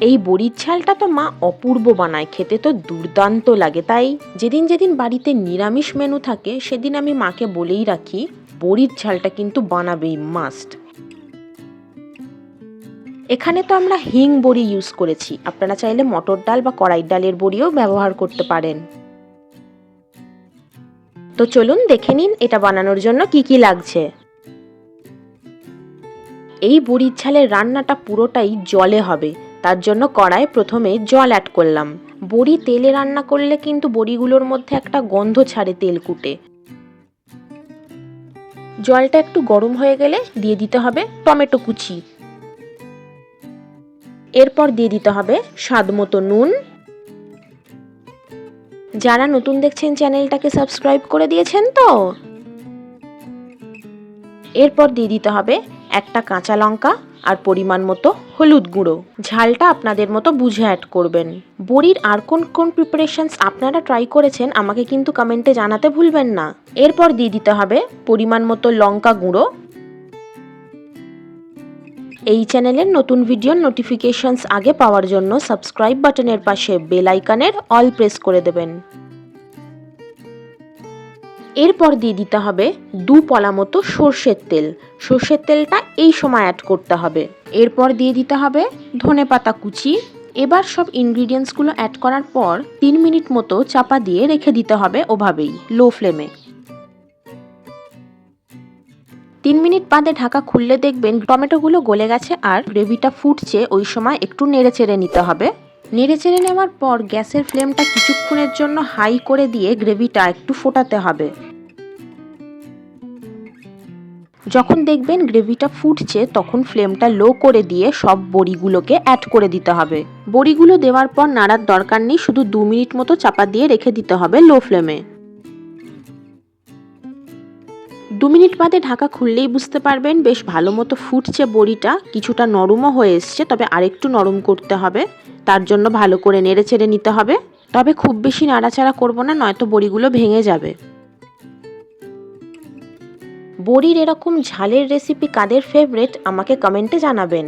এই বড়ির ঝালটা তো মা অপূর্ব বানায়, খেতে তো দুর্দান্ত লাগে। তাই যেদিন যেদিন বাড়িতে নিরামিষ মেনু থাকে, সেদিন আমি মাকে বলেই রাখি, বড়ির ঝালটা কিন্তু বানাবেই মাস্ট এখানে তো আমরা হিং বড়ি ইউজ করেছি। আপনারা চাইলে মটর ডাল বা কড়াই ডালের বড়িও ব্যবহার করতে পারেন। তো চলুন দেখে নিন এটা বানানোর জন্য কি কি লাগছে। এই বড়ির ঝালের রান্নাটা পুরোটাই জলে হবে। তার জন্য কড়ায় প্রথমে জল অ্যাড করলাম। বড়ি তেলে রান্না করলে কিন্তু বড়িগুলোর মধ্যে একটা গন্ধ ছাড়ে তেল কুটে। জলটা একটু গরম হয়ে গেলে দিয়ে দিতে হবে টমেটো কুচি। এরপর দিয়ে দিতে হবে স্বাদ মতো নুন। যারা নতুন দেখছেন চ্যানেলটাকে সাবস্ক্রাইব করে দিয়েছেন তো? এরপর দিয়ে দিতে হবে একটা কাঁচা লঙ্কা আর পরিমাণ মতো হলুদ গুঁড়ো। ঝালটা আপনাদের মতো বুঝে অ্যাড করবেন। বড়ির আর কোন কোন প্রিপারেশনস আপনারা ট্রাই করেছেন আমাকে কিন্তু কমেন্টে জানাতে ভুলবেন না। এরপর দিয়ে দিতে হবে পরিমাণ মতো লঙ্কা গুঁড়ো। এই চ্যানেলের নতুন ভিডিওর নোটিফিকেশনস আগে পাওয়ার জন্য সাবস্ক্রাইব বাটনের পাশে বেল আইকনের অল প্রেস করে দেবেন। এরপর দিয়ে দিতে হবে দু পলা মতো সর্ষের তেল। সর্ষের তেলটা এই সময় অ্যাড করতে হবে। এরপর দিয়ে দিতে হবে ধনে পাতা কুচি। এবার সব ইনগ্রিডিয়েন্টসগুলো অ্যাড করার পর তিন মিনিট মতো চাপা দিয়ে রেখে দিতে হবে ওভাবেই লো ফ্লেমে তিন মিনিট বাদে ঢাকা খুললে দেখবেন টমেটোগুলো গলে গেছে আর গ্রেভিটা ফুটছে, ওই সময় একটু নেড়ে চেড়ে নিতে হবে। নেড়ে চেড়ে নেওয়ার পর গ্যাসের ফ্লেমটা কিছুক্ষণের জন্য হাই করে দিয়ে গ্রেভিটা একটু ফোটাতে হবে। যখন দেখবেন গ্রেভিটা ফুটছে, তখন ফ্লেমটা লো করে দিয়ে সব বড়িগুলোকে অ্যাড করে দিতে হবে। বড়িগুলো দেওয়ার পর নাড়ার দরকার নেই, শুধু দু মিনিট মতো চাপা দিয়ে রেখে দিতে হবে লো ফ্লেমে দু মিনিট বাদে ঢাকা খুললেই বুঝতে পারবেন বেশ ভালো মতো ফুটছে বড়িটা, কিছুটা নরমও হয়ে এসছে, তবে আরেকটু নরম করতে হবে, তার জন্য ভালো করে নেড়ে চেড়ে নিতে হবে। তবে খুব বেশি নাড়াচাড়া করব না, নয়তো বড়িগুলো ভেঙে যাবে। বড়ির এরকম ঝালের রেসিপি কাদের ফেভারেট আমাকে কমেন্টে জানাবেন।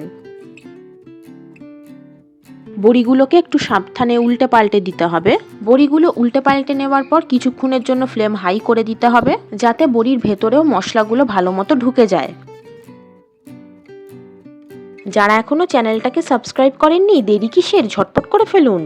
বড়িগুলোকে একটু সাবধানে উল্টে পাল্টে দিতে হবে। বড়িগুলো উল্টে পাল্টে নেওয়ার পর কিছুক্ষণের জন্য ফ্লেম হাই করে দিতে হবে, যাতে বড়ির ভেতরেও মশলাগুলো ভালো মতো ঢুকে যায়। যারা এখনও চ্যানেলটাকে সাবস্ক্রাইব করেননি, দেরি কিসের? ঝটপট করে ফেলুন।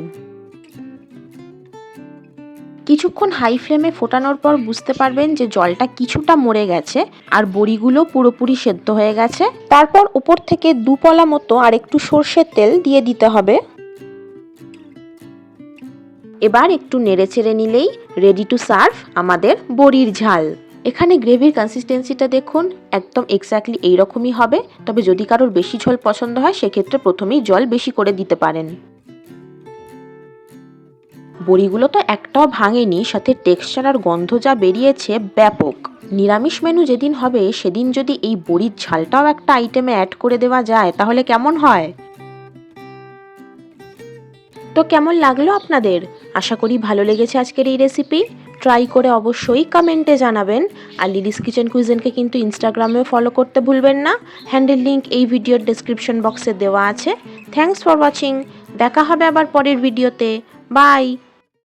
কিছুক্ষণ হাই ফ্লেমে ফোটানোর পর বুঝতে পারবেন যে জলটা কিছুটা মরে গেছে আর বড়িগুলো পুরোপুরি সেদ্ধ হয়ে গেছে। তারপর উপর থেকে দুপলা মতো আর একটু সর্ষের তেল দিয়ে দিতে হবে। এবার একটু নেড়ে চেড়ে নিলেই রেডি টু সার্ভ আমাদের বড়ির ঝাল। এখানে গ্রেভির কনসিস্টেন্সিটা দেখুন, একদম এক্স্যাক্টলি এইরকমই হবে। তবে যদি কারোর বেশি ঝোল পছন্দ হয়, সেক্ষেত্রে প্রথমেই জল বেশি করে দিতে পারেন। বড়িগুলো তো একটাও ভাঙেনি, সাথে টেক্সচার আর গন্ধ যা বেরিয়েছে ব্যাপক। নিরামিষ মেনু যেদিন হবে, সেদিন যদি এই বড়ির ঝালটাও একটা আইটেমে অ্যাড করে দেওয়া যায়, তাহলে কেমন হয়? তো কেমন লাগল আপনাদের? আশা করি ভালো লেগেছে আজকের এই রেসিপি ট্রাই করে অবশ্যই কমেন্টে জানাবেন। আর লিলিস কিচেন কুইজেনকে কিন্তু ইনস্টাগ্রামেও ফলো করতে ভুলবেন না। হ্যান্ডেল লিঙ্ক এই ভিডিওর ডেসক্রিপশন বক্সে দেওয়া আছে। থ্যাংকস ফর ওয়াচিং দেখা হবে আবার পরের ভিডিওতে Bye.